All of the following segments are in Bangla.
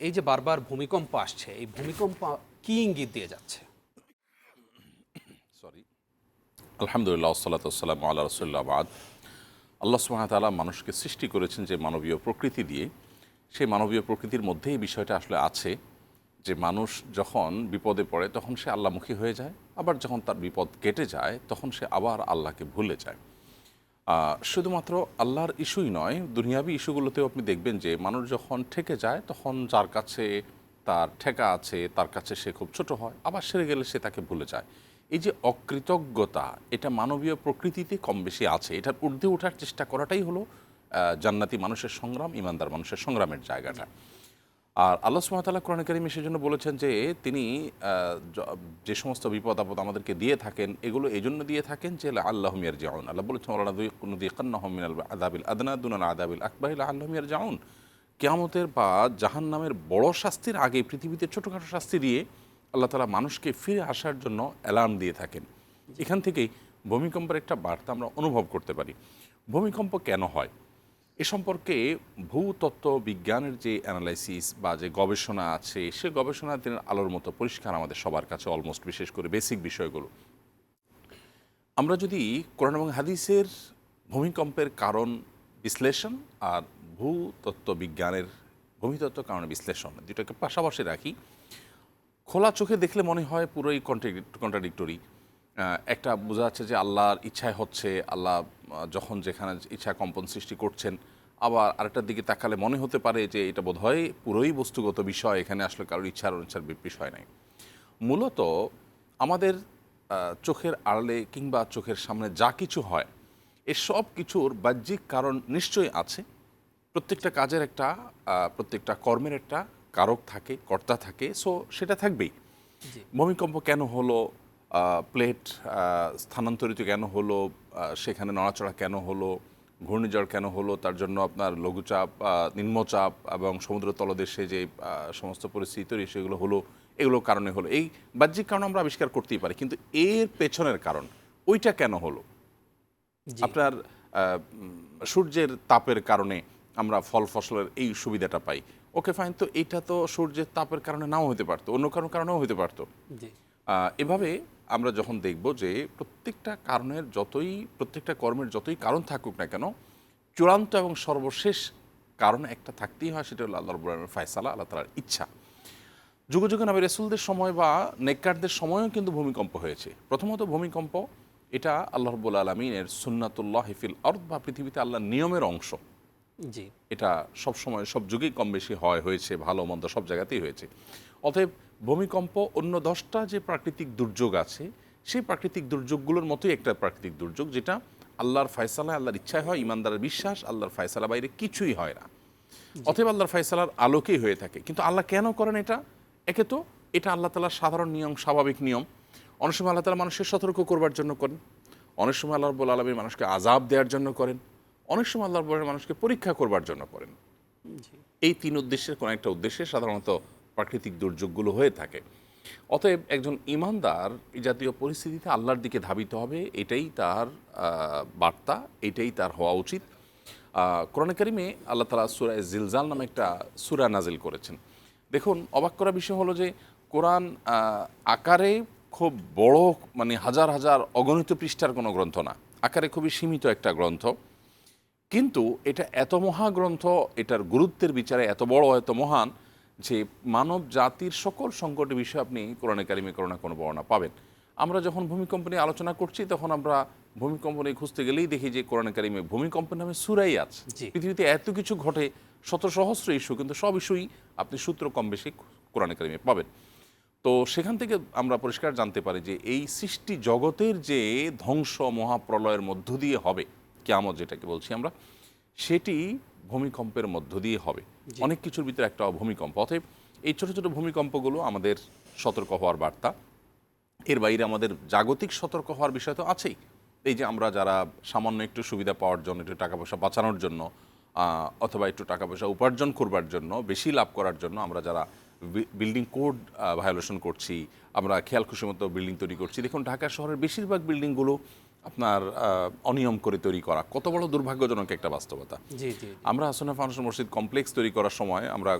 এই যে বারবার ভূমিকম্প আসছে, এই ভূমিকম্প কি ইঙ্গিত দিয়ে যাচ্ছে? সরি আলহামদুলিল্লাহ সাল্লাতাম আল্লাহ রসুল্লাহ বাদ। আল্লাহ সুহামতাল্লাহ মানুষকে সৃষ্টি করেছেন যে মানবীয় প্রকৃতি দিয়ে। সেই মানবীয় প্রকৃতির মধ্যে এই বিষয়টা আসলে আছে, যে মানুষ যখন বিপদে পড়ে, তখন সে আল্লাহমুখী হয়ে যায়, আবার যখন তার বিপদ কেটে যায়, তখন সে আবার আল্লাহকে ভুলে যায়। শুধুমাত্র আল্লাহর ইস্যুই নয়, দুনিয়াবি ইস্যুগুলোতেও আপনি দেখবেন যে মানুষ যখন ঠেকে যায়, তখন যার কাছে তার ঠেকা আছে, তার কাছে সে খুব ছোট হয়, আবার সেরে গেলে সে তাকে ভুলে যায়। এই যে অকৃতজ্ঞতা, এটা মানবীয় প্রকৃতিতে কম বেশি আছে। এটার ঊর্ধ্বে ওঠার চেষ্টা করাটাই হলো জান্নাতি মানুষের সংগ্রাম, ইমানদার মানুষের সংগ্রামের জায়গাটা। আর আল্লাহ সুমতাল্লাহ কোরআন কারিমে সেজন্য বলেছেন যে তিনি যে সমস্ত বিপদ আপদ আমাদেরকে দিয়ে থাকেন, এগুলো এই জন্য দিয়ে থাকেন যে আল্লাহ মিয়ার জাউন আল্লাহ বলেছেন আল্লাহ আদাবিল আদনা দুনাল আদাবিল আকবর আল্লাহ মিয়ার জাউন কেয়ামতের বা জাহান নামের বড় শাস্তির আগে পৃথিবীতে ছোটোখাটো শাস্তি দিয়ে আল্লাহ তালা মানুষকে ফিরে আসার জন্য অ্যালার্ম দিয়ে থাকেন। এখান থেকেই ভূমিকম্পের একটা বার্তা আমরা অনুভব করতে পারি। ভূমিকম্প কেন হয়? এ সম্পর্কে ভূতত্ত্ব বিজ্ঞানের যে অ্যানালাইসিস বা যে গবেষণা আছে, সে গবেষণা দিনের আলোর মতো পরিষ্কার আমাদের সবার কাছে অলমোস্ট বিশেষ করে বেসিক বিষয়গুলো। আমরা যদি কোরআন এবং হাদিসের ভূমিকম্পের কারণ বিশ্লেষণ আর ভূতত্ত্ব বিজ্ঞানের ভূমিতত্ত্ব কারণ বিশ্লেষণ দুটোকে পাশাপাশি রাখি, খোলা চোখে দেখলে মনে হয় পুরোই কন্ট্রাডিক্টরি একটা বোঝা যাচ্ছে যে আল্লাহর ইচ্ছায় হচ্ছে, আল্লাহ যখন যেখানে ইচ্ছা কম্পন সৃষ্টি করছেন আবার আরেকটার দিকে তাকালে মনে হতে পারে যে এটা বোধহয় পুরোই বস্তুগত বিষয় এখানে আসলে কারোর ইচ্ছার অনিচ্ছার বিষয় নাই। মূলত আমাদের চোখের আড়ালে কিংবা চোখের সামনে যা কিছু হয় এ সব কিছুর বাহ্যিক কারণ নিশ্চয়ই আছে। প্রত্যেকটা কাজের একটা প্রত্যেকটা কর্মের একটা কারক থাকে কর্তা থাকে সো সেটা থাকবেই। ভূমিকম্প কেন হলো প্লেট স্থানান্তরিত কেন হলো সেখানে নড়াচড়া কেন হলো ঘূর্ণিঝড় কেন হলো তার জন্য আপনার লঘুচাপ নিম্নচাপ এবং সমুদ্র তলদেশে যে সমস্ত পরিস্থিতি তৈরি সেগুলো হলো এগুলো কারণে হলো। এই বাহ্যিক কারণ আমরা আবিষ্কার করতেই পারি কিন্তু এর পেছনের কারণ ওইটা কেন হলো? আপনার সূর্যের তাপের কারণে আমরা ফল ফসলের এই সুবিধাটা পাই। ওকে ফাইন তো এটা তো সূর্যের তাপের কারণে নাও হতে পারতো অন্য কারণ কারণেও হতে পারতো। এভাবে আমরা যখন দেখব যে প্রত্যেকটা কারণের যতই, প্রত্যেকটা কর্মের যতই কারণ থাকুক না কেন, চূড়ান্ত এবং সর্বশেষ কারণ একটা থাকতেই হয়, সেটা হলো আল্লাহ রবুল্লামের ফায়সালা, আল্লাহ তালার ইচ্ছা। যুগে যুগে নবী রসুলদের সময় বা নেককারদের সময়ও কিন্তু ভূমিকম্প হয়েছে। প্রথমত ভূমিকম্প, এটা আল্লাহ রব্বুল আলমিনের সুন্নাতুল্লাহ হিফিল অর্থ বা পৃথিবীতে আল্লাহর নিয়মের অংশ। জি। এটা সব সময় সব যুগেই কম বেশি হয় হয়েছে ভালো মন্দ সব জায়গাতেই হয়েছে। অতএব ভূমিকম্প অন্য দশটা যে প্রাকৃতিক দুর্যোগ আছে সেই প্রাকৃতিক দুর্যোগগুলোর মতোই একটা প্রাকৃতিক দুর্যোগ যেটা আল্লাহর ফয়সালা আল্লাহর ইচ্ছায় হয় ইমানদারের বিশ্বাস আল্লাহর ফয়সালা বাইরে কিছুই হয় না। অতএব আল্লাহর ফয়সালার আলোকেই হয়ে থাকে। কিন্তু আল্লাহ কেন করেন এটা? একে তো এটা আল্লাহ তালার সাধারণ নিয়ম স্বাভাবিক নিয়ম। অনেক সময় আল্লাহ তালা মানুষের সতর্ক করবার জন্য করেন। অনেক সময় আল্লাহ রব্বুল আলমী মানুষকে আজাব দেওয়ার জন্য করেন। অনেক সময় আল্লাহ রব্বুল মানুষকে পরীক্ষা করবার জন্য করেন। এই তিন উদ্দেশ্যের কোনো একটা উদ্দেশ্যে সাধারণত প্রাকৃতিক দুর্যোগগুলো হয়ে থাকে। অতএব একজন ইমানদার এই জাতীয় পরিস্থিতিতে আল্লাহর দিকে ধাবিত হবে এটাই তার বার্তা এটাই তার হওয়া উচিত। কোরআন কারিমে আল্লাহ তালা সুরা জিলজাল নামে একটা সুরা নাজিল করেছেন। দেখুন অবাক করা বিষয় হলো যে কোরআন আকারে খুব বড় মানে হাজার হাজার অগণিত পৃষ্ঠার কোনো গ্রন্থ না। আকারে খুবই সীমিত একটা গ্রন্থ। কিন্তু এটা এত মহাগ্রন্থ এটার গুরুত্বের বিচারে এত বড় এত মহান যে মানব জাতির সকল সংকটের বিষয়ে আপনি কোরআনে কারিমে করোনা কোনো বর্ণনা পাবেন। আমরা যখন ভূমিকম্প নিয়ে আলোচনা করছি তখন আমরা ভূমিকম্প নিয়ে খুঁজতে গেলেই দেখি যে কোরআনে কারিমে ভূমিকম্প নামে সুরাই আছে। পৃথিবীতে এত কিছু ঘটে শত সহস্র ইস্যু কিন্তু সব ইস্যুই আপনি সূত্র কম বেশি কোরআনে কারিমে পাবেন। তো সেখান থেকে আমরা পরিষ্কার জানতে পারি যে এই সৃষ্টি জগতের যে ধ্বংস মহাপ্রলয়ের মধ্য দিয়ে হবে কেয়ামত যেটাকে বলছি আমরা সেটি ভূমিকম্পের মধ্য দিয়ে হবে। অনেক কিছুর ভিতরে একটা ভূমিকম্প। অতএব এই ছোটো ছোটো ভূমিকম্পগুলো আমাদের সতর্ক হওয়ার বার্তা। এর বাইরে আমাদের জাগতিক সতর্ক হওয়ার বিষয় তো আছেই। এই যে আমরা যারা সামান্য একটু সুবিধা পাওয়ার জন্য একটু টাকা পয়সা বাঁচানোর জন্য অথবা একটু টাকা পয়সা উপার্জন করবার জন্য বেশি লাভ করার জন্য আমরা যারা বিল্ডিং কোড ভায়োলেশন করছি আমরা খেয়াল খুশি মতো বিল্ডিং তৈরি করছি। দেখুন ঢাকা শহরের বেশিরভাগ বিল্ডিংগুলো আপনার অনিয়ম করে তৈরি করা। কত বড় দুর্ভাগ্যজনক একটা বাস্তবতা। আমরা আসনা ফাউন্ডেশন মসজিদ কমপ্লেক্স তৈরি করার সময় আমরা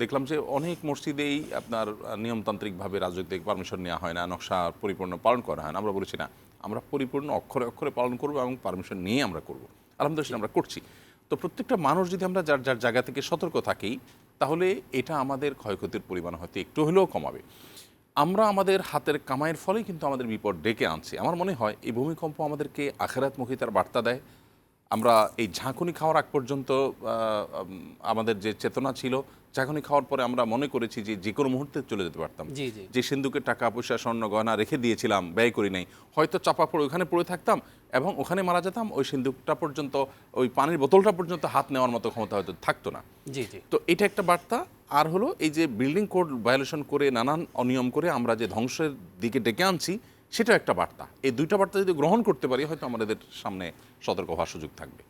দেখলাম যে অনেক মসজিদেই আপনার নিয়মতান্ত্রিকভাবে রাজনৈতিক পারমিশন নেওয়া হয় না নকশা পরিপূর্ণ পালন করা হয় না। আমরা বলেছি না আমরা পরিপূর্ণ অক্ষরে অক্ষরে পালন করব এবং পারমিশন নিয়ে আমরা করব। আলহামদুলিল্লাহ আমরা করছি। তো প্রত্যেকটা মানুষ যদি আমরা যার যার জায়গা থেকে সতর্ক থাকি তাহলে এটা আমাদের ক্ষয়ক্ষতির পরিমাণ হয়তো একটু হলেও কমাবে। আমরা আমাদের হাতের কামাইয়ের ফলেই কিন্তু আমাদের বিপদ ডেকে আনছি। আমার মনে হয় এই ভূমিকম্প আমাদেরকে আখেরাতমুখী তার বার্তা দেয়। আমরা এই ঝাঁকুনি খাওয়ার আগ পর্যন্ত আমাদের যে চেতনা ছিল ঝাঁকুনি খাওয়ার পরে আমরা মনে করেছি যে যে কোনো মুহূর্তে চলে যেতে পারতাম। যে সিন্ধুকে টাকা পয়সা স্বর্ণ গয়না রেখে দিয়েছিলাম ব্যয় করি নাই হয়তো চাপা পড়ে ওখানে পড়ে থাকতাম এবং ওখানে মারা যেতাম ওই সিন্ধুকটা পর্যন্ত ওই পানির বোতলটা পর্যন্ত হাত নেওয়ার মতো ক্ষমতা হয়তো থাকতো না। জি জি। তো এটা একটা বার্তা। আর হলো এই যে বিল্ডিং কোড ভায়োলেশন করে নানান অনিয়ম করে আমরা যে ধ্বংসের দিকে ডেকে আনছি সেটা একটা বার্তা। এই দুইটা বার্তা যদি গ্রহণ করতে পারি, হয়তো আমাদের সামনে সতর্ক হওয়ার সুযোগ থাকবে।